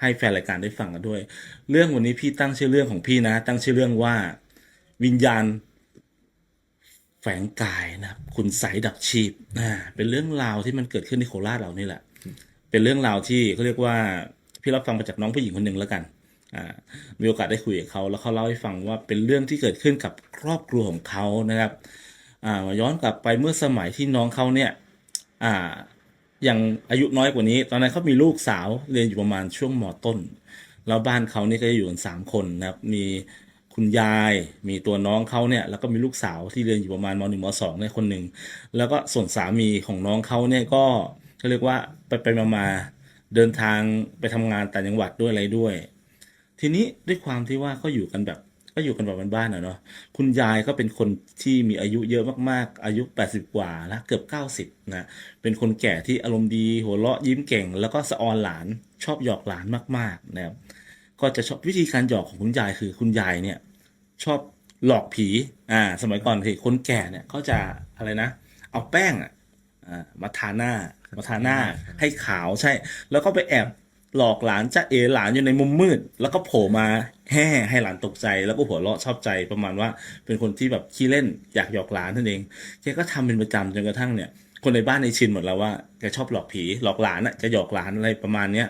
ให้แฟนรายการได้ฟังกันด้วย เรื่องวันนี้พี่ตั้งชื่อเรื่องของพี่นะ ตั้งชื่อเรื่องว่าวิญญาณแฝงกายนะครับคุณใสยดับชีพอ่าเป็นเรื่องราวที่มันเกิดขึ้นที่โคราชเรานี่แหละ เป็นเรื่องราวที่เขาเรียกว่าพี่รับฟังมาจากน้องผู้หญิงคนหนึ่งแล้วกันอ่ามีโอกาสได้คุยกับเขาแล้วเขาเล่าให้ฟังว่าเป็นเรื่องที่เกิดขึ้นกับครอบครัวของเขานะครับอ่าย้อนกลับไปเมื่อสมัยที่น้องเขาเนี่ย อย่างอายุน้อยกว่านี้ ตอนนั้นเขามีลูกสาวเรียนอยู่ประมาณช่วงมต้น แล้วบ้านเขานี่ก็จะอยู่กันสามคนนะครับ มีคุณยายมีตัวน้องเขาเนี่ยแล้วก็มีลูกสาวที่เรียนอยู่ประมาณมหนึ่งมสองเนี่ยคนหนึ่งแล้วก็ส่วนสามีของน้องเขาเนี่ยก็เขาเรียกว่าไปไปมามาเดินทางไปทำงานต่างจังหวัดด้วยอะไรด้วย ทีนี้ด้วยความที่ว่าเขาอยู่กันแบบ ก็อยู่กันแบบบ้านๆอะเนาะคุณยายก็เป็นคนที่มีอายุเยอะมากๆ อายุ 80 กว่าแล้วเกือบ 90นะเป็นคนแก่ที่อารมณ์ดีหัวเราะยิ้มเก่ง แล้วก็สะออนหลานชอบหยอกหลานมากๆนะครับก็จะชอบวิธีการหยอกของคุณยายคือคุณยายเนี่ยชอบหลอกผี อ่า สมัยก่อนคือคนแก่เนี่ยเขาจะอะไรนะ เอาแป้งอะอ่ามาทาหน้า มาทาหน้าให้ขาวใช่ แล้วก็ไปแอบ หลอกหลานจะเอหลานอยู่ในมุมมืด แล้วก็โผล่มาแห่ให้หลานตกใจ แล้วก็หัวเราะชอบใจประมาณว่า เป็นคนที่แบบขี้เล่นอยากหยอกหลานนั่นเองแกก็ทำเป็นประจำจนกระทั่งเนี่ย คนในบ้านในชินหมดแล้วว่าแกชอบหลอกผีหลอกหลานอะจะหยอกหลานอะไรประมาณเนี้ย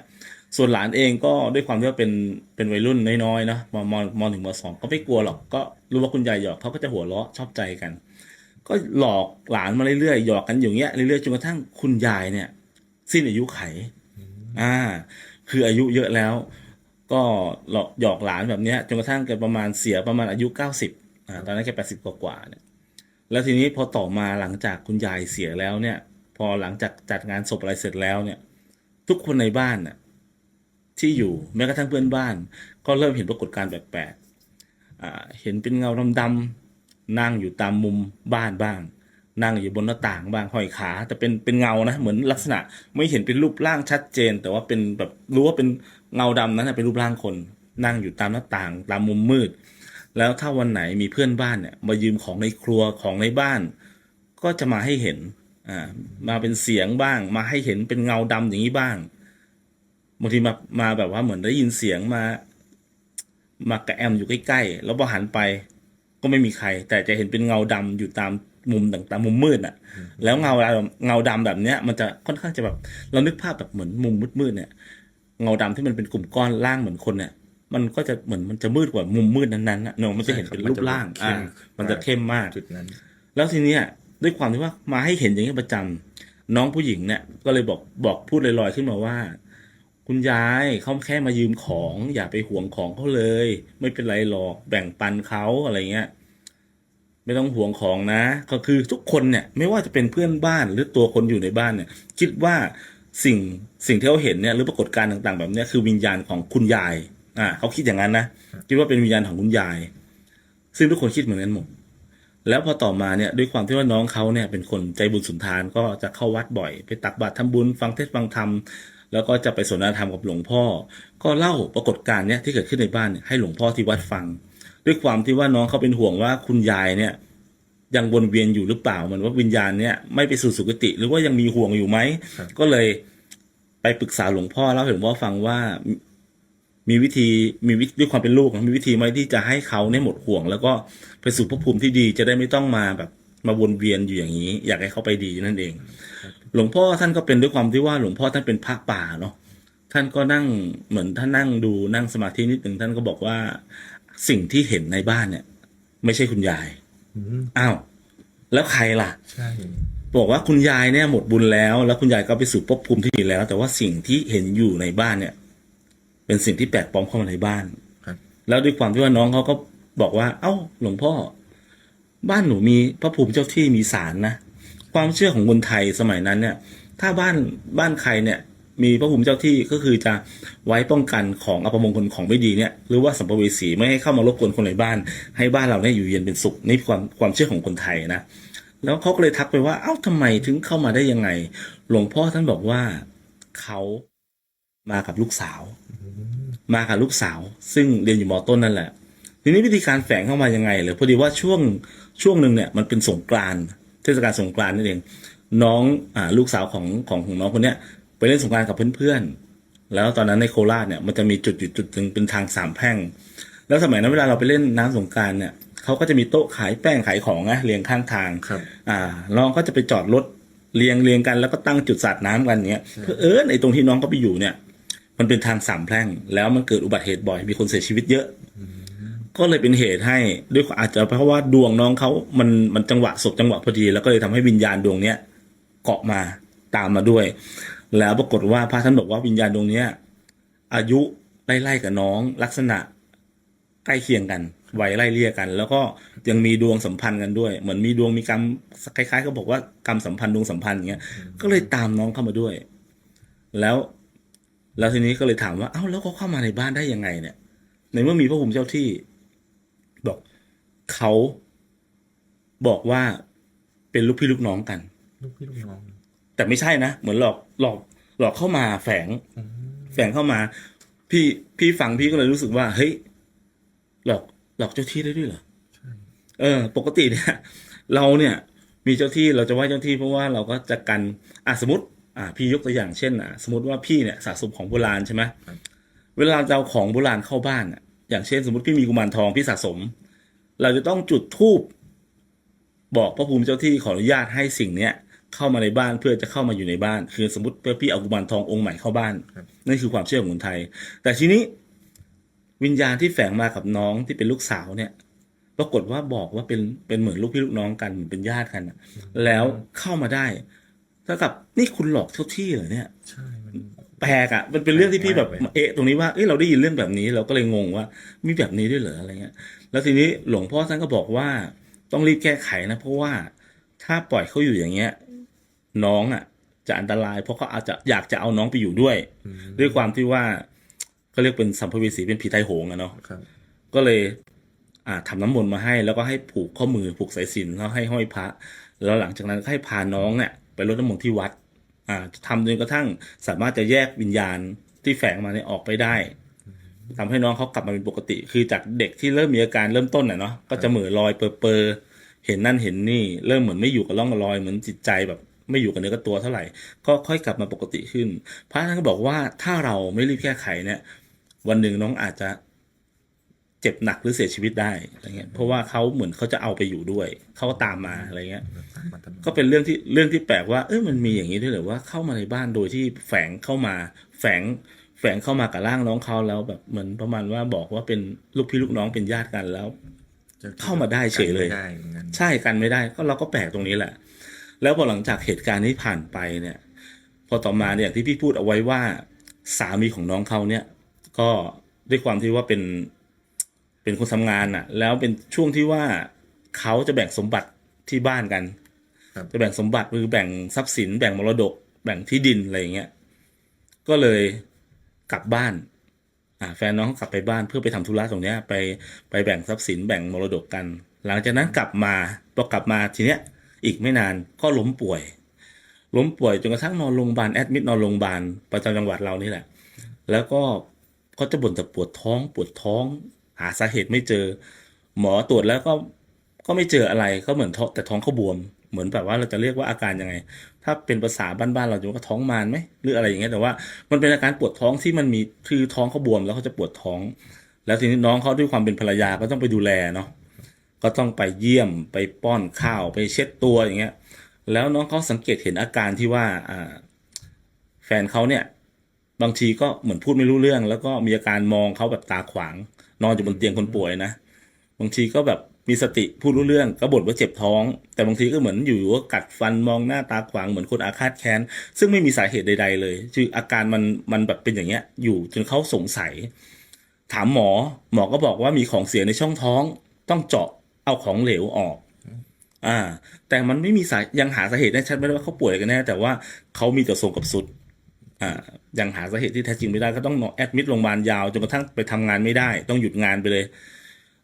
ส่วนหลานเองก็ด้วยความที่ว่าเป็นเป็นวัยรุ่นน้อยๆเนาะมมมหนึ่งมสองก็ไม่กลัวหรอกก็รู้ว่าคุณยายหยอกเขาก็จะหัวเราะชอบใจกัน ก็หลอกหลานมาเรื่อยๆหยอกกันอย่างเงี้ยเรื่อยๆจนกระทั่งคุณยายเนี่ย สิ้นอายุไข อ่า คืออายุเยอะแล้ว ก็หลอกหยอกหลานแบบเนี้ยจนกระทั่งแกประมาณเสียประมาณอายุเก้าสิบอ่าตอนนั้นแกแปดสิบกว่าเนี่ยแล้วทีนี้พอต่อมาหลังจากคุณยายเสียแล้วเนี่ย พอหลังจากจัดงานศพอะไรเสร็จแล้วเนี่ย ทุกคนในบ้านน่ะที่อยู่แม้กระทั่งเพื่อนบ้าน ก็เริ่มเห็นปรากฏการณ์แปลกๆเห็นเป็นเงาดำๆนั่งอยู่ตามมุมบ้านบ้าง นั่งอยู่บนหน้าต่างบ้างห้อยขา แต่เป็นเป็นเงานะ เหมือนลักษณะไม่เห็นเป็นรูปร่างชัดเจน แต่ว่าเป็นแบบรู้ว่าเป็นเงาดำนั้นนะเป็นรูปร่างคน นั่งอยู่ตามหน้าต่างตามมุมมืด แล้วถ้าวันไหนมีเพื่อนบ้านเนี่ยมายืมของในครัวของในบ้าน ก็จะมาให้เห็นอ่ามาเป็นเสียงบ้าง มาให้เห็นเป็นเงาดำอย่างนี้บ้างบางทีมามาแบบว่าเหมือนได้ยินเสียงมามากระแอมอยู่ใกล้ๆ แล้วพอหันไปก็ไม่มีใคร แต่จะเห็นเป็นเงาดำอยู่ตาม มุมต่างๆ มุมมืดอะ แล้วเงาดำเงาดำแบบเนี้ย มันจะค่อนข้างจะแบบเรานึกภาพแบบเหมือนมุมมืดๆเนี่ย เงาดำที่มันเป็นกลุ่มก้อนล่างเหมือนคนเนี่ย มันก็จะเหมือนมันจะมืดกว่ามุมมืดนั้นๆนะเนอะมันจะเห็นเป็นรูปร่างอ่ามันจะเข้มมากจุดนั้น แล้วทีเนี้ยด้วยความที่ว่ามาให้เห็นอย่างนี้ประจำน้องผู้หญิงเนี่ย ก็เลยบอกบอกพูดลอยๆขึ้นมาว่า คุณยายเขาแค่มายืมของ อย่าไปห่วงของเขาเลย ไม่เป็นไรหรอกแบ่งปันเขาอะไรเงี้ย ไม่ต้องห่วงของนะ ก็คือทุกคนเนี่ยไม่ว่าจะเป็นเพื่อนบ้านหรือตัวคนอยู่ในบ้านเนี่ย คิดว่าสิ่งสิ่งที่เขาเห็นเนี่ยหรือปรากฏการณ์ต่างๆ แบบนี้คือวิญญาณของคุณยายอ่าเขาคิดอย่างนั้นนะคิดว่าเป็นวิญญาณของคุณยาย ซึ่งทุกคนคิดเหมือนกันหมดแล้วพอต่อมาเนี่ยด้วยความที่ว่าน้องเขาเนี่ยเป็นคนใจบุญสุนทานก็จะเข้าวัดบ่อย ไปตักบาตรทำบุญฟังเทศฟังธรรมแล้วก็จะไปสนทนาธรรมกับหลวงพ่อ ก็เล่าปรากฏการณ์เนี่ยที่เกิดขึ้นในบ้านให้หลวงพ่อที่วัดฟัง ด้วยความที่ว่าน้องเขาเป็นห่วงว่าคุณยายเนี่ย ยังวนเวียนอยู่หรือเปล่าเหมือนว่าวิญญาณเนี่ยไม่ไปสู่สุคติหรือว่ายังมีห่วงอยู่ไหมครับก็เลยไปปรึกษาหลวงพ่อแล้วหลวงพ่อฟังว่ามีวิธีมีวิด้วยความเป็นลูกนะมีวิธีไหมที่จะให้เขาเนี่ยหมดห่วง แล้วก็ไปสู่ภพภูมิที่ดีจะได้ไม่ต้องมาแบบ มาวนเวียนอยู่อย่างนี้ อยากให้เขาไปดีนั่นเอง หลวงพ่อท่านก็เป็นด้วยความที่ว่าหลวงพ่อท่านเป็นพระป่าเนาะท่านก็นั่งเหมือนท่านนั่งดูนั่งสมาธินิดหนึ่งท่านก็บอกว่า สิ่งที่เห็นในบ้านเนี่ย ไม่ใช่คุณยายอืมอ้าวแล้วใครล่ะ ใช่บอกว่าคุณยายเนี่ยหมดบุญแล้ว แล้วคุณยายก็ไปสู่ภพภูมิที่ดีแล้ว แต่ว่าสิ่งที่เห็นอยู่ในบ้านเนี่ย เป็นสิ่งที่แปลกปลอมเข้ามาในบ้านครับแล้วด้วยความที่ว่าน้องเขาก็บอกว่า เอ้า หลวงพ่อ บ้านหนูมีพระภูมิเจ้าที่มีศาลนะความเชื่อของคนไทยสมัยนั้นเนี่ย ถ้าบ้านบ้านใครเนี่ย มีพระภูมิเจ้าที่ก็คือจะไว้ป้องกันของอัปมงคลของไม่ดีเนี่ยหรือว่าสัมภเวสีไม่ให้เข้ามารบกวนคนในบ้าน ให้บ้านเราเนี่ยอยู่เย็นเป็นสุขนี่ความความเชื่อของคนไทยนะแล้วเขาก็เลยทักไปว่าเอ้าทำไมถึงเข้ามาได้ยังไง หลวงพ่อท่านบอกว่าเขามากับลูกสาว มากับลูกสาว ซึ่งเรียนอยู่มอต้นนั่นแหละ ทีนี้วิธีการแฝงเข้ามายังไงเลยพอดีว่าช่วงช่วงหนึ่งเนี่ยมันเป็นสงกรานเทศกาลสงกรานนั่นเองน้องอ่าลูกสาวของของของน้องคนเนี้ย ไปเล่นสงกรานต์กับเพื่อนๆ แล้วตอนนั้นในโคราชเนี่ยมันจะมีจุดจุดจุดหนึ่งเป็นทางสามแพร่ง แล้วสมัยนั้นเวลาเราไปเล่นน้ำสงกรารเนี่ยเขาก็จะมีโต๊ะขายแป้งขายของนะเรียงข้างทางครับ อ่าน้องก็จะไปจอดรถเรียงเรียงกันแล้วก็ตั้งจุดสาดน้ำกันเนี้ยเพื่อเอิญไอ้ตรงที่น้องเขาไปอยู่เนี่ย มันเป็นทางสามแพร่ง แล้วมันเกิดอุบัติเหตุบ่อยมีคนเสียชีวิตเยอะก็เลยเป็นเหตุให้ด้วยอาจจะเพราะว่าดวงน้องเขามันมันจังหวะศพจังหวะพอดี แล้วก็เลยทำให้วิญญาณดวงเนี้ยเกาะมาตามมาด้วย แล้วปรากฏว่าพระท่านบอกว่าวิญญาณดวงเนี้ย อายุไล่ๆกับน้องลักษณะใกล้เคียงกันวัยไล่เลี่ยกัน แล้วก็ยังมีดวงสัมพันธ์กันด้วย เหมือนมีดวงมีกรรมคล้ายๆเขาบอกว่ากรรมสัมพันธ์ดวงสัมพันธ์อย่างเงี้ย ก็เลยตามน้องเข้ามาด้วย แล้ว แล้วทีนี้ก็เลยถามว่า เอ้าแล้วเขาเข้ามาในบ้านได้ยังไง เนี่ย ในเมื่อมีพระภูมิเจ้าที่ บอกเขาบอกว่าเป็นลูกพี่ลูกน้องกัน ลูกพี่ลูกน้อง แต่ไม่ใช่นะ เหมือนหลอกหลอกหลอกเข้ามาแฝงอืมแฝงเข้ามา พี่พี่ฟังพี่ก็เลยรู้สึกว่า เฮ้ย หลอกหลอกเจ้าที่ได้ด้วยเหรอใช่เออ ปกติเนี่ย เราเนี่ย มีเจ้าที่เราจะไหว้เจ้าที่เพราะว่าเราก็จะกันอะสมมติ อะพี่ยกตัวอย่างเช่นอะสมมติว่าพี่เนี่ยสะสมของโบราณใช่ไหมเวลาจะเอาของโบราณเข้าบ้านอะ อย่างเช่น สมมติพี่มีกุมารทองพี่สะสม เราจะต้องจุดธูปบอกพระภูมิเจ้าที่ขออนุญาตให้สิ่งเนี้ย เข้ามาในบ้านเพื่อจะเข้ามาอยู่ในบ้าน คือสมมติเพื่อพี่เอากุมารทององค์ใหม่เข้าบ้านนั่นคือความเชื่อของคนไทย แต่ทีนี้วิญญาณที่แฝงมากับน้องที่เป็นลูกสาวเนี่ย ปรากฏว่าบอกว่าเป็นเป็นเหมือนลูกพี่ลูกน้องกันเหมือนเป็นญาติกันอะแล้วเข้ามาได้เท่ากับนี่คุณหลอกเจ้าที่เหรอเนี่ยใช่มันแปลกอะมันเป็นเรื่องที่พี่แบบแปลกมากเลยเอะตรงนี้ว่าเอ้ยเราได้ยินเรื่องแบบนี้เราก็เลยงงว่ามีแบบนี้ด้วยเหรออะไรเงี้ย แล้วทีนี้หลวงพ่อท่านก็บอกว่าต้องรีบแก้ไขนะ เพราะว่าถ้าปล่อยเขาอยู่อย่างเงี้ย น้องอะจะอันตรายเพราะเขาอาจจะอยากจะเอาน้องไปอยู่ด้วยอืมด้วยความที่ว่าเขาเรียกเป็นสัมภเวสีเป็นผีไตายโหงอะเนาะครับก็เลย อ่าทำน้ำมนต์มาให้ แล้วก็ให้ผูกข้อมือผูกสายสิญจนแล้วให้ห้อยพระ แล้วหลังจากนั้นก็ให้พาน้องเนี่ยไปรดน้ำมนต์ที่วัด อ่าทำจนกระทั่งสามารถจะแยกวิญญาณที่แฝงมาเนี่ยออกไปได้ทำให้น้องเขากลับมาเป็นปกติ คือจากเด็กที่เริ่มมีอาการเริ่มต้นน่ะเนาะก็จะเหม่อลอยเปอเปอๆเห็นนั่นเห็นนี่ เริ่มเหมือนไม่อยู่กับร่องกับรอยเหมือนจิตใจแบบ ไม่อยู่กับเนื้อกับตัวเท่าไหร่ ก็ค่อยกลับมาปกติขึ้น พระท่านก็บอกว่าถ้าเราไม่รีบแก้ไขเนี่ย วันหนึ่งน้องอาจจะเจ็บหนักหรือเสียชีวิตได้อะไรเงี้ย เพราะว่าเขาเหมือนเขาจะเอาไปอยู่ด้วย เขาก็ตามมาอะไรเงี้ยตามมาตลอดก็เป็นเรื่องที่เรื่องที่แปลกว่า เออมันมีอย่างนี้ด้วยเหรือว่าเข้ามาในบ้านโดยที่แฝงเข้ามา แฝงแฝงเข้ามากับร่างน้องเขาแล้วแบบเหมือนประมาณว่าบอกว่าเป็นลูกพี่ลูกน้องเป็นญาติกันแล้วจ้ที่เข้ามาได้เฉยเลยไม่ได้เหมือนกันใช่กันไม่ได้ ก็เราก็แปลกตรงนี้แหละ แล้วพอหลังจากเหตุการณ์นี้ผ่านไปเนี่ย พอต่อมาเนี่ยอย่างที่พี่พูดเอาไว้ว่าสามีของน้องเขาเนี่ย ก็ด้วยความที่ว่าเป็นเป็นคนทำงานอะ แล้วเป็นช่วงที่ว่าเขาจะแบ่งสมบัติที่บ้านกันครับจะแบ่งสมบัติคือแบ่งทรัพย์สิน แบ่งมรดก แบ่งที่ดินอะไรอย่างเงี้ยก็เลยกลับบ้าน อ่า แฟนน้องเขากลับไปบ้านเพื่อไปทำธุระตรงเนี้ย ไปไปแบ่งทรัพย์สินแบ่งมรดกกัน หลังจากนั้นกลับมาพอกลับมาทีเนี้ย อีกไม่นานก็ล้มป่วย ล้มป่วยจนกระทั่งนอนโรงพยาบาลแอดมิดนอนโรงพยาบาลประจำจังหวัดเรานี่แหละ แล้วก็ก็จะบ่นแต่ปวดท้องปวดท้อง หาสาเหตุไม่เจอ หมอตรวจแล้วก็ก็ไม่เจออะไรก็เหมือนท้องแต่ท้องเขาบวม เหมือนแบบว่าเราจะเรียกว่าอาการยังไง ถ้าเป็นภาษาบ้านๆเราจะว่าท้องมารไหมหรืออะไรอย่างเงี้ยแต่ว่ามันเป็นอาการปวดท้องที่มันมีคือท้องเขาบวมแล้วเขาจะปวดท้อง แล้วทีนี้น้องเขาด้วยความเป็นภรรยาก็ต้องไปดูแลเนาะ ก็ต้องไปเยี่ยมไปป้อนข้าวไปเช็ดตัวอย่างเงี้ย แล้วน้องเขาสังเกตเห็นอาการที่ว่าอ่าแฟนเขาเนี่ยบางทีก็เหมือนพูดไม่รู้เรื่อง แล้วก็มีอาการมองเขาแบบตาขวาง นอนอยู่บนเตียงคนป่วยนะบางทีก็แบบมีสติพูดรู้เรื่องก็บ่นว่าเจ็บท้อง แต่บางทีก็เหมือนอยู่ๆก็กัดฟันมองหน้าตาขวางเหมือนคนอาฆาตแค้น ซึ่งไม่มีสาเหตุใด ๆ เลย คืออาการมันมันแบบเป็นอย่างเงี้ย อยู่จนเขาสงสัย ถามหมอ หมอก็บอกว่ามีของเสียในช่องท้อง ต้องเจาะ เอาของเหลวออก อ่า แต่มันไม่มีสายังหาสาเหตุได้ชัดไม่ได้ว่าเขาป่วยกันแน่แต่ว่าเขามีแต่ทรงกับสุด อ่า ยังหาสาเหตุที่แท้จริงไม่ได้ก็ต้องนอนแอดมิดโรงพยาบาลยาวจนกระทั่งไปทำงานไม่ได้ ต้องหยุดงานไปเลย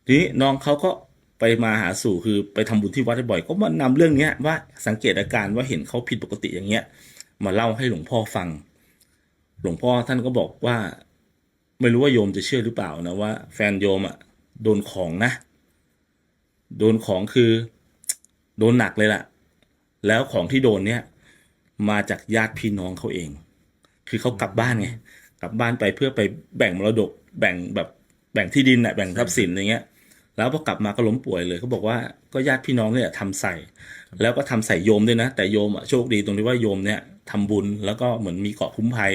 ทีนี้น้องเขาก็ไปมาหาสู่คือไปทำบุญที่วัดบ่อยก็มานำเรื่องเนี้ยว่าสังเกตอาการว่าเห็นเขาผิดปกติอย่างเงี้ย มาเล่าให้หลวงพ่อฟัง หลวงพ่อท่านก็บอกว่า ไม่รู้ว่าโยมจะเชื่อหรือเปล่านะว่า แฟนโยมอะโดนของนะ โดนของคือโดนหนักเลยล่ะ แล้วของที่โดนเนี่ย มาจากญาติพี่น้องเขาเอง คือเขากลับบ้านไงกลับบ้านไปเพื่อไปแบ่งมรดก แบ่งแบบแบ่งที่ดินน่ะแบ่งทรัพย์สินอะไรเงี้ย แล้วพอกลับมาก็ล้มป่วยเลยเขาบอกว่าก็ญาติพี่น้องเนี่ยทำใส่ แล้วก็ทำใส่โยมด้วยนะ แต่โยมอะโชคดีตรงที่ว่าโยมเนี่ยทำบุญแล้วก็เหมือนมีเกาะคุ้มภัย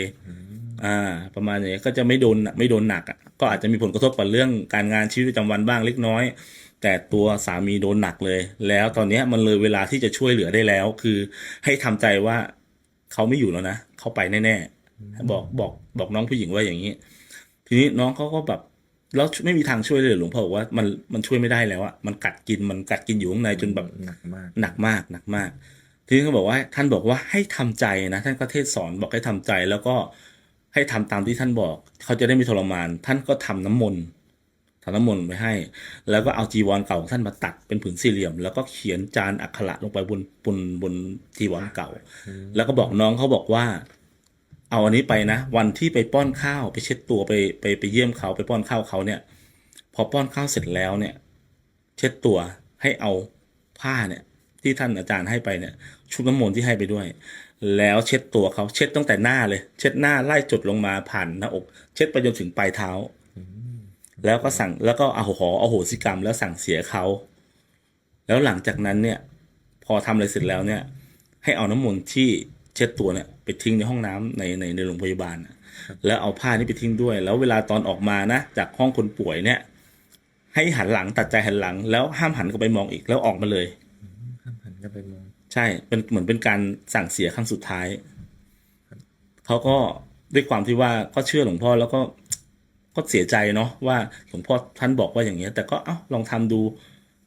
อ่า ประมาณอย่างนี้ก็จะไม่โดนไม่โดนหนักอะก็อาจจะมีผลกระทบกับเรื่องการงานชีวิตประจำวันบ้างเล็กน้อย แต่ตัวสามีโดนหนักเลย แล้วตอนเนี้ยมันเลยเวลาที่จะช่วยเหลือได้แล้ว คือให้ทำใจว่าเขาไม่อยู่แล้วนะเขาไปแน่ๆบอกบอกบอกน้องผู้หญิงว่าอย่างนี้ ทีนี้น้องเขาก็แบบแล้วไม่มีทางช่วยเลยหลวงพ่อบอกว่ามันมันช่วยไม่ได้แล้วอะมันกัดกินมันกัดกินอยู่ข้างในจนแบบหนักมากหนักมากหนักมากทีนี้เขาบอกว่าท่านบอกว่าให้ทำใจนะท่านก็เทศสอนบอกให้ทำใจแล้วก็ให้ทำตามที่ท่านบอก เขาจะได้ไม่ทรมาน ท่านก็ทำน้ำมนต์ ทำน้ำมนต์ไว้ให้ แล้วก็เอาจีวรเก่าของท่านมาตัดเป็นผืนสี่เหลี่ยม แล้วก็เขียนจานอักขระลงไปบนบนบนจีวรเก่า แล้วก็บอกน้องเขาบอกว่า เอาอันนี้ไปนะ วันที่ไปป้อนข้าวไปเช็ดตัวไปไปไปเยี่ยมเขาไปป้อนข้าวเขาเนี่ย พอป้อนข้าวเสร็จแล้วเนี่ย เช็ดตัวให้เอาผ้าเนี่ย ที่ท่านอาจารย์ให้ไปเนี่ย ชุบน้ำมนต์ที่ให้ไปด้วยแล้วเช็ดตัวเขาเช็ดตั้งแต่หน้าเลย เช็ดหน้าไล่จดลงมาผ่านหน้าอก เช็ดไปจนถึงปลายเท้า แล้วก็สั่งแล้วก็เอาขอเอาโหสิกรรม แล้วสั่งเสียเขา แล้วหลังจากนั้นเนี่ย พอทำอะไรเสร็จแล้วเนี่ย ให้เอาน้ำมนต์ที่เช็ดตัวเนี่ยไปทิ้งในห้องน้ำในในในโรงพยาบาลน่ะแล้วเอาผ้านี้ไปทิ้งด้วย แล้วเวลาตอนออกมานะ จากห้องคนป่วยเนี่ย ให้หันหลังตัดใจหันหลัง แล้วห้ามหันกลับไปมองอีกแล้วออกมาเลยข้ามหันก็ไปมอง ใช่ เป็นเหมือนเป็นการสั่งเสียครั้งสุดท้าย เขาก็ด้วยความที่ว่าก็เชื่อหลวงพ่อแล้วก็ ก็เสียใจเนาะว่าหลวงพ่อท่านบอกว่าอย่างเงี้ย แต่ก็เอ้าลองทำดู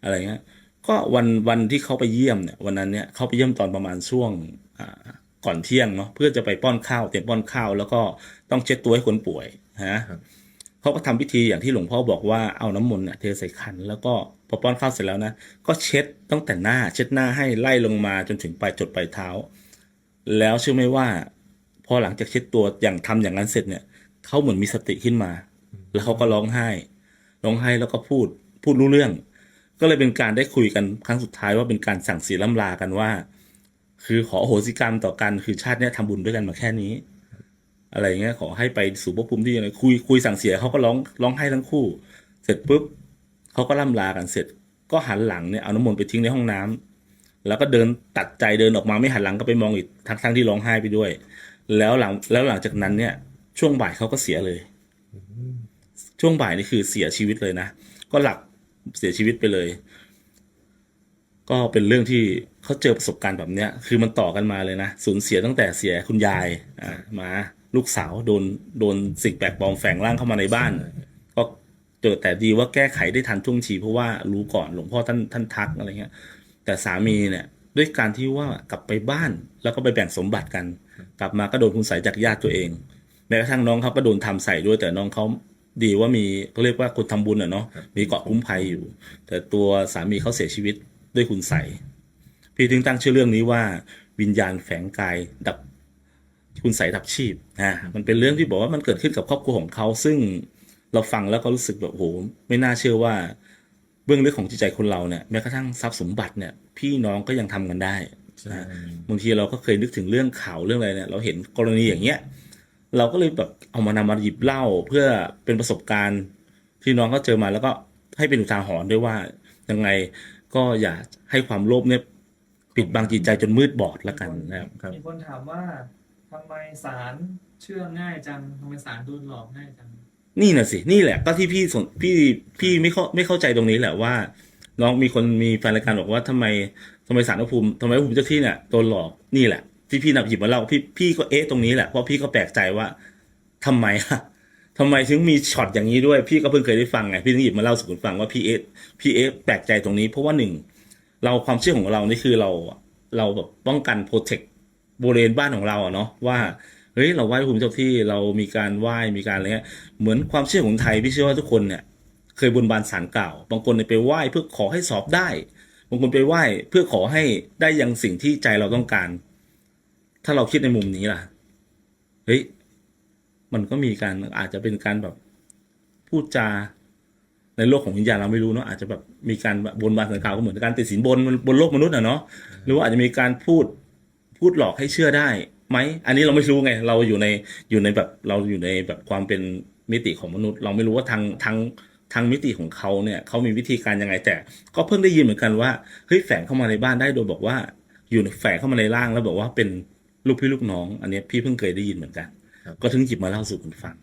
อะไรเงี้ยก็วันวันที่เขาไปเยี่ยมเนี่ยวันนั้นเนี่ยเขาไปเยี่ยมตอนประมาณช่วงอ่าก่อนเที่ยงเนาะเพื่อจะไปป้อนข้าวเตรียมป้อนข้าว แล้วก็ต้องเช็ดตัวให้คนป่วยฮะครับเขาก็ทำพิธีอย่างที่หลวงพ่อบอกว่าเอาน้ำมนต์น่ะเทใส่ขัน แล้วก็พอป้อนข้าวเสร็จแล้วนะก็เช็ดตั้งแต่หน้า เช็ดหน้าให้ไล่ลงมาจนถึงปลายจดปลายเท้า แล้วเชื่อไหมว่า พอหลังจากเช็ดตัวอย่างทำอย่างนั้นเสร็จเนี่ยเขาเหมือนมีสติขึ้นมา แล้วเขาก็ร้องไห้ ร้องไห้แล้วก็พูด พูดรู้เรื่อง ก็เลยเป็นการได้คุยกันครั้งสุดท้ายว่าเป็นการสั่งเสียล่ำลากันว่า คือขอโหสิกรรมต่อกัน คือชาติเนี้ยทำบุญด้วยกันมาแค่นี้ อะไรเงี้ย ขอให้ไปสู่ภพภูมิที่อะไรคุยคุยสั่งเสียเขาก็ร้องร้องไห้ทั้งคู่ เสร็จปุ๊บเขาก็ล่ำลากันเสร็จ ก็หันหลังเนี่ยเอาน้ำมนต์ไปทิ้งในห้องน้ำแล้วก็เดินตัดใจเดินออกมาไม่หันหลังก็ไปมองอีกทั้งทั้งที่ร้องไห้ไปด้วย แล้วหลังแล้วหลังจากนั้นเนี่ย ช่วงบ่ายเขาก็เสียเลย ช่วงบ่ายนี่คือเสียชีวิตเลยนะ ก็หลับเสียชีวิตไปเลย ก็เป็นเรื่องที่เขาเจอประสบการณ์แบบเนี้ย คือมันต่อกันมาเลยนะสูญเสียตั้งแต่เสียคุณยายอ่ามาลูกสาวโดนโดนสิ่งแปลกปลอมแฝงร่างเข้ามาในบ้าน ก็เจอแต่ดีว่าแก้ไขได้ทันท่วงทีเพราะว่ารู้ก่อนหลวงพ่อท่านท่านทักอะไรเงี้ย แต่สามีเนี่ยด้วยการที่ว่ากลับไปบ้านแล้วก็ไปแบ่งสมบัติกัน กลับมาก็โดนคุณใส่จากญาติตัวเองแม้กระทั่งน้องเขาก็โดนทำใส่ด้วย แต่น้องเขา ดีว่ามีเขาเรียกว่าคนทำบุญอะเนาะมีเกาะคุ้มภัยอยู่ แต่ตัวสามีเขาเสียชีวิตด้วยคุณใส่พี่ถึงตั้งชื่อเรื่องนี้ว่า วิญญาณแฝงกายดับคุณใส่ดับชีพอ่ามันเป็นเรื่องที่บอกว่ามันเกิดขึ้นกับครอบครัวของเขา ซึ่งเราฟังแล้วก็รู้สึกแบบโอ้โหไม่น่าเชื่อว่า เบื้องลึกของจิตใจคนเราเนี่ยแม้กระทั่งทรัพย์สมบัติเนี่ย พี่น้องก็ยังทำกันได้ใช่นะบางทีเราก็เคยนึกถึงเรื่องข่าวเรื่องอะไรเนี่ย เราเห็นกรณีอย่างเงี้ย เราก็เลยแบบเอามานำมาหยิบเล่าเพื่อเป็นประสบการณ์ที่น้องก็เจอมาแล้วก็ให้เป็นอุทาหรณ์ด้วยว่ายังไงก็อย่าให้ความโลภเนี่ยปิดบังจิตใจจนมืดบอดละกันนะครับครับมีคนถามว่าทำไมสารเชื่อง่ายจังทำไมสารโดนหลอกง่ายจังนี่น่ะสินี่แหละ ก็ที่พี่สนพี่พี่ไม่เข้าไม่เข้าใจตรงนี้แหละว่า น้องมีคนมีแฟนรายการบอกว่าทำไมทำไมสารพระภูมิทำไมพระภูมิเจ้าที่เนี่ยโดนหลอกนี่แหละ ที่พี่นับหยิบมาเล่าพี่พี่ก็เอ๊ะตรงนี้แหละเพราะพี่ก็แปลกใจว่าทำไมอะทำไมถึงมีช็อตอย่างนี้ด้วย พี่ก็เพิ่งเคยได้ฟังไงพี่ถึงหยิบมาเล่าสู่กันฟังว่าพี่เอ๊ะพี่เอ๊ะแปลกใจตรงนี้ เพราะว่าหนึ่งเราความเชื่อของเรานี่คือเราเราแบบป้องกันโปรเทคบริเวณบ้านของเราอะเนาะว่าเฮ้ยเราไหว้ภูมิเจ้าที่เรามีการไหว้มีการอะไรเงี้ยเหมือนความเชื่อของไทยพี่เชื่อว่าทุกคนเนี่ยเคยบนบานสารกล่าว บางคนไปไหว้เพื่อขอให้สอบได้ บางคนไปไหว้เพื่อขอให้ได้ยังสิ่งที่ใจเราต้องการ ถ้าเราคิดในมุมนี้ล่ะ เฮ้ย มันก็มีการอาจจะเป็นการแบบพูดจา ในโลกของวิญญาณเราไม่รู้เนาะอาจจะแบบมีการบนบานสังขารก็เหมือนการติดสินบนบนโลกมนุษย์อะเนาะหรือว่าอาจจะมีการพูดพูดหลอกให้เชื่อได้ไหมอันนี้เราไม่รู้ไง เราอยู่ในอยู่ในแบบเราอยู่ในแบบความเป็นมิติของมนุษย์ เราไม่รู้ว่าทางทางทางมิติของเขาเนี่ยเขามีวิธีการยังไงแต่ ก็เพิ่งได้ยินเหมือนกันว่าเฮ้ยแฝงเข้ามาในบ้านได้โดยบอกว่า อยู่แฝงเข้ามาในร่างแล้วบอกว่าเป็น ลูกพี่ลูกน้อง อันนี้พี่เพิ่งเคยได้ยินเหมือนกัน ก็ถึงหยิบมาเล่าสู่คุณฟัง